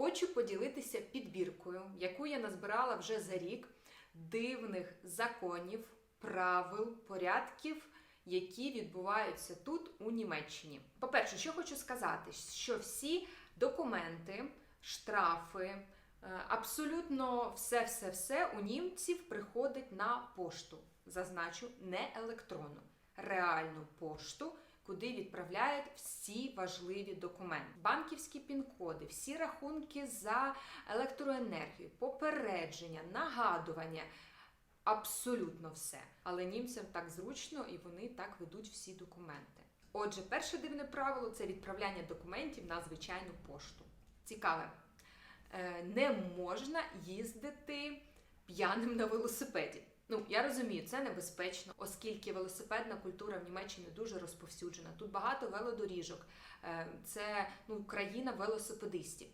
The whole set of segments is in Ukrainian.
Хочу поділитися підбіркою, яку я назбирала вже за рік дивних законів, правил, порядків, які відбуваються тут у Німеччині. По-перше, що хочу сказати, що всі документи, штрафи, е, абсолютно все-все-все у німців приходить на пошту. Зазначу не електронну, реальну пошту куди відправляють всі важливі документи, банківські пін-коди, всі рахунки за електроенергію, попередження, нагадування. Абсолютно все. Але німцям так зручно і вони так ведуть всі документи. Отже, перше дивне правило це відправляння документів на звичайну пошту. Цікаве, Е, не можна їздити п'яним на велосипеді. Ну, я розумію, це небезпечно, оскільки велосипедна культура в Німеччині дуже розповсюджена. Тут багато велодоріжок, Е, це ну, країна велосипедистів.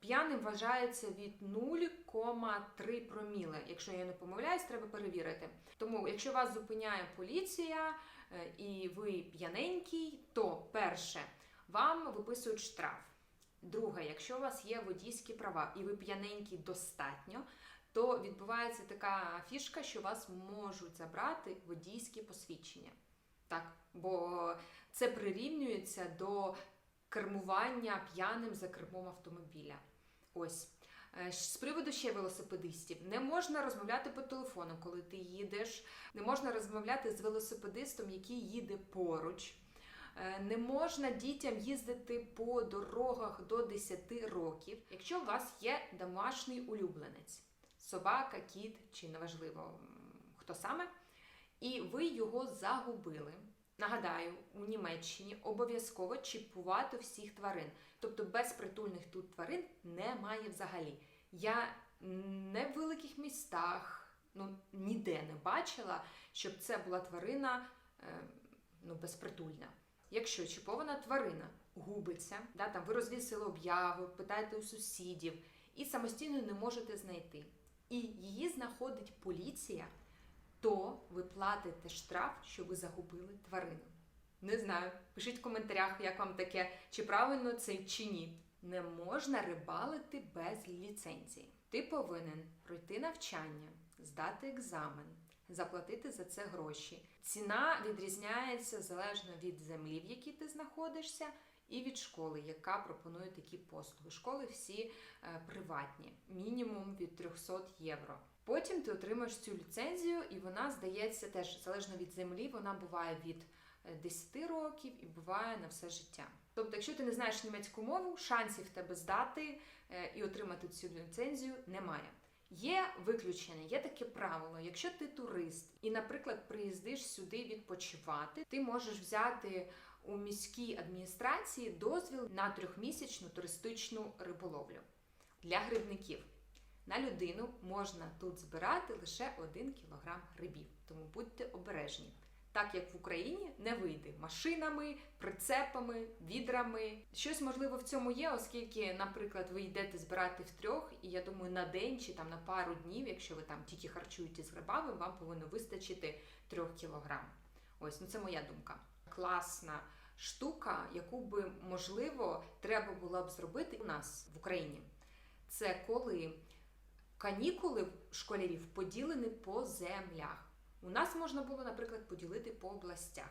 П'яним вважається від 0,3 проміле. Якщо я не помиляюсь, треба перевірити. Тому, якщо вас зупиняє поліція е, і ви п'яненький, то перше, вам виписують штраф. Друге, якщо у вас є водійські права і ви п'яненький достатньо, то відбувається така фішка, що вас можуть забрати водійські посвідчення. Так, бо це прирівнюється до кермування п'яним за кермом автомобіля. Ось. Е, З приводу ще велосипедистів, не можна розмовляти по телефону, коли ти їдеш, не можна розмовляти з велосипедистом, який їде поруч. Е, Не можна дітям їздити по дорогах до 10 років, якщо у вас є домашній улюбленець, собака, кіт чи неважливо хто саме, і ви його загубили. Нагадаю, у Німеччині обов'язково чіпувати всіх тварин. Тобто безпритульних тут тварин немає взагалі. Я не в великих містах, ну ніде не бачила, щоб це була тварина е, ну, безпритульна. Якщо чіпована тварина губиться, да, там ви розвісили об'яви, питаєте у сусідів і самостійно не можете знайти, і її знаходить поліція, то ви платите штраф, що ви загубили тварину. Не знаю. Пишіть в коментарях, як вам таке, чи правильно це чи ні. Не можна рибалити без ліцензії. Ти повинен пройти навчання, здати екзамен, заплатити за це гроші. Ціна відрізняється залежно від землі, в якій ти знаходишся, і від школи, яка пропонує такі послуги. Школи всі е, приватні, мінімум від 300 євро. Потім ти отримаєш цю ліцензію, і вона здається теж залежно від землі, вона буває від е, 10 років і буває на все життя. Тобто, якщо ти не знаєш німецьку мову, шансів тебе здати е, і отримати цю ліцензію немає. Є виключення, є таке правило. Якщо ти турист і, наприклад, приїздиш сюди відпочивати, ти можеш взяти у міській адміністрації дозвіл на трьохмісячну туристичну риболовлю для грибників. На людину можна тут збирати лише 1 кг грибів, тому будьте обережні. Так як в Україні не вийде машинами, прицепами, відрами. Щось можливо в цьому є, оскільки, наприклад, ви йдете збирати втрьох, і я думаю, на день чи там на пару днів, якщо ви там тільки харчуєтесь з грибами, вам повинно вистачити 3 кілограм. Ось, ну це моя думка. Класна штука, яку би можливо треба було б зробити у нас в Україні. Це коли канікули школярів поділені по землях. У нас можна було, наприклад, поділити по областях.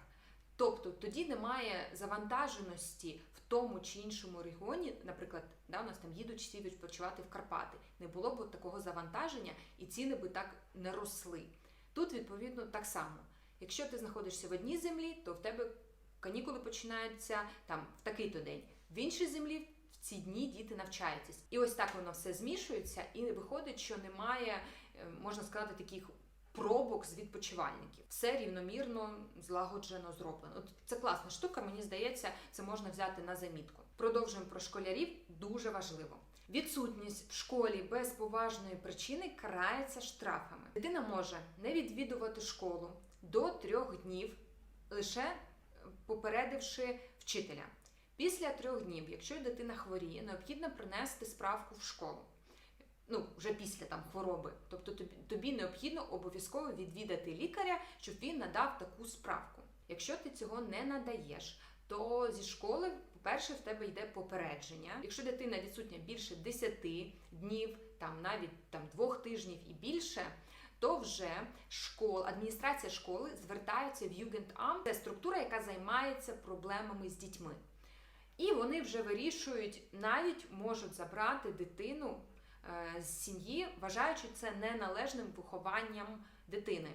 Тобто тоді немає завантаженості в тому чи іншому регіоні, наприклад, да, у нас там їдуть всі відпочивати в Карпати. Не було б такого завантаження і ціни би так не росли. Тут, відповідно, так само. Якщо ти знаходишся в одній землі, то в тебе канікули починаються там в такий-то день. В іншій землі в ці дні діти навчаються. І ось так воно все змішується, і виходить, що немає, е, можна сказати, таких пробок з відпочивальників. Все рівномірно, злагоджено зроблено. От це класна штука, мені здається, це можна взяти на замітку. Продовжуємо про школярів, дуже важливо. Відсутність в школі без поважної причини карається штрафами. Дитина може не відвідувати школу до трьох днів, лише попередивши вчителя. Після трьох днів, якщо дитина хворіє, необхідно принести справку в школу ну, вже після там хвороби. Тобто тобі, тобі необхідно обов'язково відвідати лікаря, щоб він надав таку справку. Якщо ти цього не надаєш, то зі школи, по-перше, в тебе йде попередження. Якщо дитина відсутня більше 10 днів, там навіть там двох тижнів і більше, то вже школ, адміністрація школи звертається в Югендам. Це структура, яка займається проблемами з дітьми. І вони вже вирішують, навіть можуть забрати дитину е, з сім'ї, вважаючи це неналежним вихованням дитини.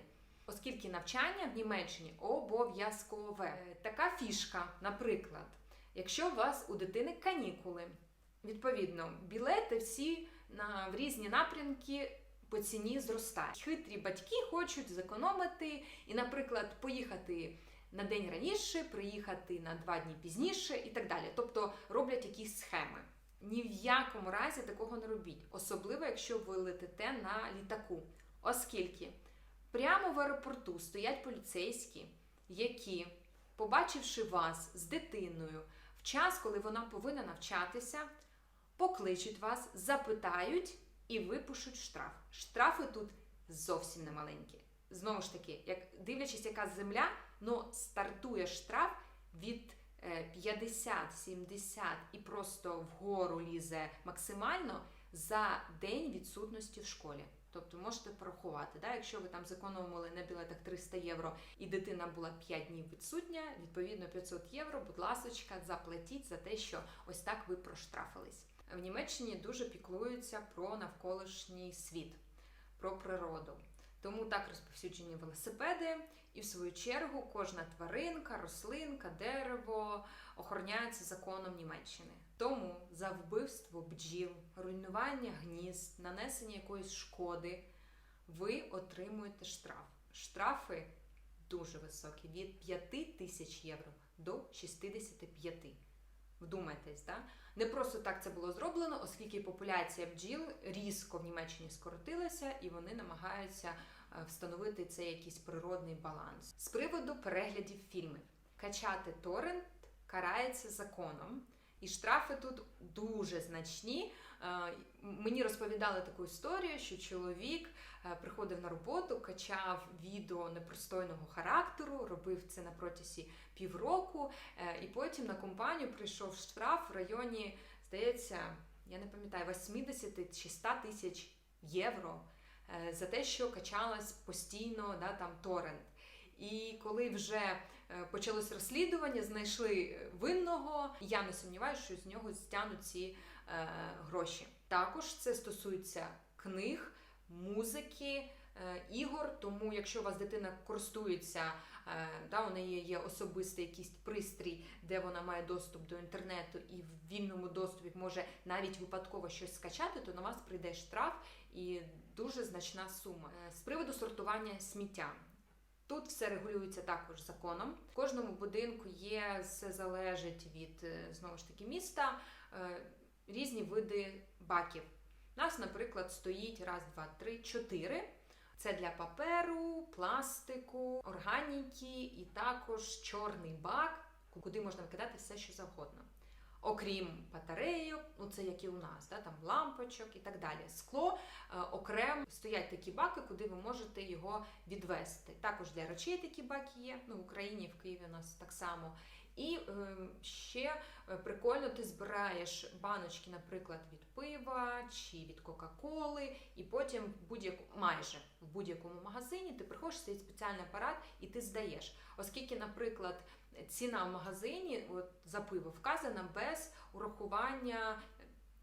Оскільки навчання в Німеччині обов'язкове. Е, Така фішка, наприклад, якщо у вас у дитини канікули, відповідно, білети всі на, в різні напрямки по ціні зростають. Хитрі батьки хочуть зекономити і, наприклад, поїхати на день раніше, приїхати на два дні пізніше і так далі. Тобто роблять якісь схеми. Ні в якому разі такого не робіть, особливо якщо ви летите на літаку. Оскільки прямо в аеропорту стоять поліцейські, які, побачивши вас з дитиною в час, коли вона повинна навчатися, покличуть вас, запитають і випишуть штраф. Штрафи тут зовсім не маленькі. Знову ж таки, як дивлячись, яка земля, ну стартує штраф від е, 50, 70 і просто вгору лізе максимально за день відсутності в школі. Тобто можете порахувати, да? якщо ви там зекономили на білетах 300 євро і дитина була 5 днів відсутня, відповідно 500 євро, будь ласочка, заплатіть за те, що ось так ви проштрафились. В Німеччині дуже піклуються про навколишній світ, про природу. Тому так розповсюджені велосипеди, і в свою чергу кожна тваринка, рослинка, дерево охороняється законом Німеччини. Тому за вбивство бджіл, руйнування гнізд, нанесення якоїсь шкоди ви отримуєте штраф. Штрафи дуже високі від 5 тисяч євро до 65. Вдумайтесь, да? Не просто так це було зроблено, оскільки популяція бджіл різко в Німеччині скоротилася, і вони намагаються е, встановити цей якийсь природний баланс. З приводу переглядів фільмів. Качати торрент карається законом, і штрафи тут дуже значні. Е, Мені розповідали таку історію, що чоловік е, приходив на роботу, качав відео непристойного характеру, робив це на протязі півроку, е, і потім на компанію прийшов штраф в районі, здається, я не пам'ятаю, 80 чи 100 тисяч євро за те, що качалась постійно да, там торрент. І коли вже почалось розслідування, знайшли винного, я не сумніваюся, що з нього стягнуть ці е, гроші. Також це стосується книг, музики, е, ігор. Тому, якщо у вас дитина користується, е, у неї є особистий якийсь пристрій, де вона має доступ до інтернету і в вільному доступі може навіть випадково щось скачати, то на вас прийде штраф і дуже значна сума. Е, З приводу сортування сміття. Тут все регулюється також законом. В кожному будинку є, все залежить від е, знову ж таки міста, е, різні види баків. У нас, наприклад, стоїть раз, два, три, чотири. Це для паперу, пластику, органіки і також чорний бак, куди можна викидати все, що завгодно. Окрім батарейок, ну це як і у нас, да, там лампочок і так далі. Скло е, окремо стоять такі баки, куди ви можете його відвести. Також для речей такі баки є. Ну, в Україні, в Києві у нас так само. І е, ще е, прикольно, ти збираєш баночки, наприклад, від пива чи від Кока-Коли, і потім в будь-яку майже в будь-якому магазині ти приходиш стоїть спеціальний апарат і ти здаєш. Оскільки, наприклад, ціна в магазині от, за пиво вказана без урахування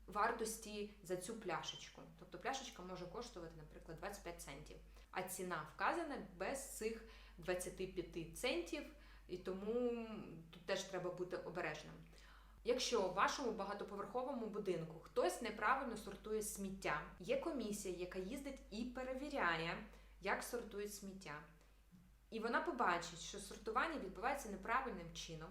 вартості за цю пляшечку. Тобто пляшечка може коштувати, наприклад, 25 центів, а ціна вказана без цих 25 центів, і тому тут теж треба бути обережним. Якщо в вашому багатоповерховому будинку хтось неправильно сортує сміття, є комісія, яка їздить і перевіряє, як сортують сміття, і вона побачить, що сортування відбувається неправильним чином,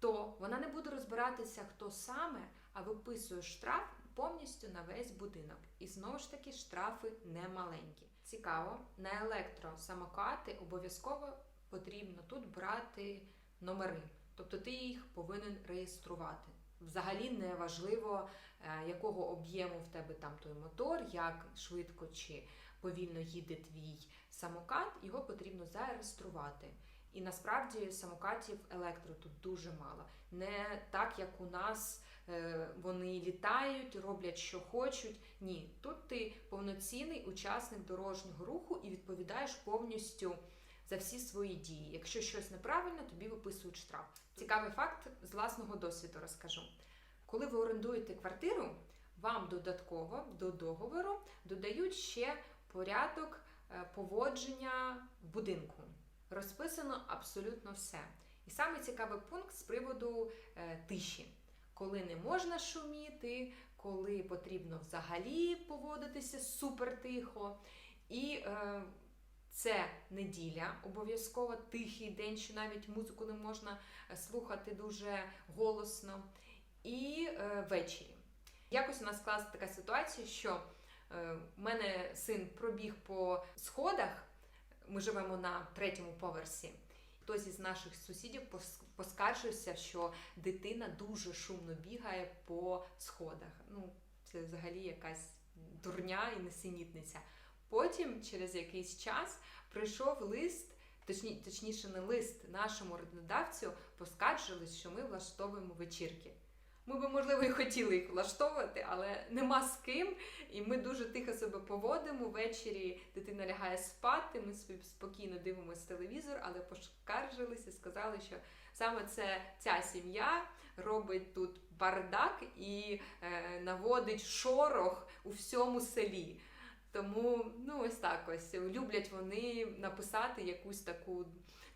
то вона не буде розбиратися, хто саме, а виписує штраф повністю на весь будинок. І знову ж таки штрафи не маленькі. Цікаво, на електросамокати обов'язково потрібно тут брати номери. Тобто ти їх повинен реєструвати. Взагалі не важливо, е, якого об'єму в тебе там той мотор, як швидко чи повільно їде твій самокат, його потрібно зареєструвати. І насправді самокатів електро тут дуже мало. Не так, як у нас е, вони літають, роблять, що хочуть. Ні, тут ти повноцінний учасник дорожнього руху і відповідаєш повністю за всі свої дії. Якщо щось неправильно, тобі виписують штраф. Цікавий факт з власного досвіду розкажу. Коли ви орендуєте квартиру, вам додатково до договору додають ще порядок е, поводження будинку. Розписано абсолютно все. І саме цікавий пункт з приводу е, тиші, коли не можна шуміти, коли потрібно взагалі поводитися супер тихо. І е, це неділя, обов'язково тихий день, що навіть музику не можна е, слухати дуже голосно. І е, ввечері. Якось у нас склалася така ситуація, що е, в мене син пробіг по сходах. Ми живемо на третьому поверсі. Хтось із наших сусідів пос- поскаржився, що дитина дуже шумно бігає по сходах. Ну, це взагалі якась дурня і несенітниця. Потім, через якийсь час, прийшов лист, точні, точніше, не лист нашому орендодавцю, поскаржились, що ми влаштовуємо вечірки. Ми би, можливо, і хотіли їх влаштовувати, але нема з ким. І ми дуже тихо себе поводимо. Ввечері дитина лягає спати, ми собі спокійно дивимося телевізор, але поскаржилися, сказали, що саме це ця сім'я робить тут бардак і е, наводить шорох у всьому селі. Тому ну ось так ось люблять вони написати якусь таку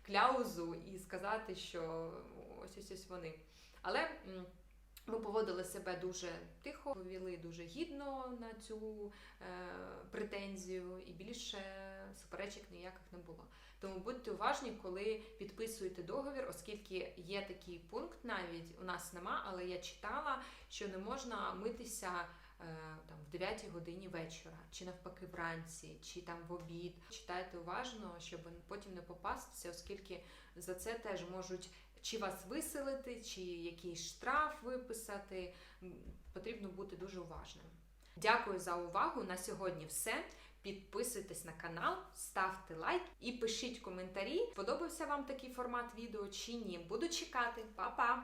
кляузу і сказати, що ось ось ось вони. Але ми поводили себе дуже тихо, повіли дуже гідно на цю е, претензію, і більше суперечок ніяких не було. Тому будьте уважні, коли підписуєте договір, оскільки є такий пункт, навіть у нас нема, але я читала, що не можна митися там в 9 годині вечора, чи навпаки вранці, чи там в обід. Читайте уважно, щоб потім не попастися, оскільки за це теж можуть чи вас виселити, чи якийсь штраф виписати. Потрібно бути дуже уважним. Дякую за увагу. На сьогодні все. Підписуйтесь на канал, ставте лайк і пишіть коментарі, подобався вам такий формат відео чи ні. Буду чекати. Па-па!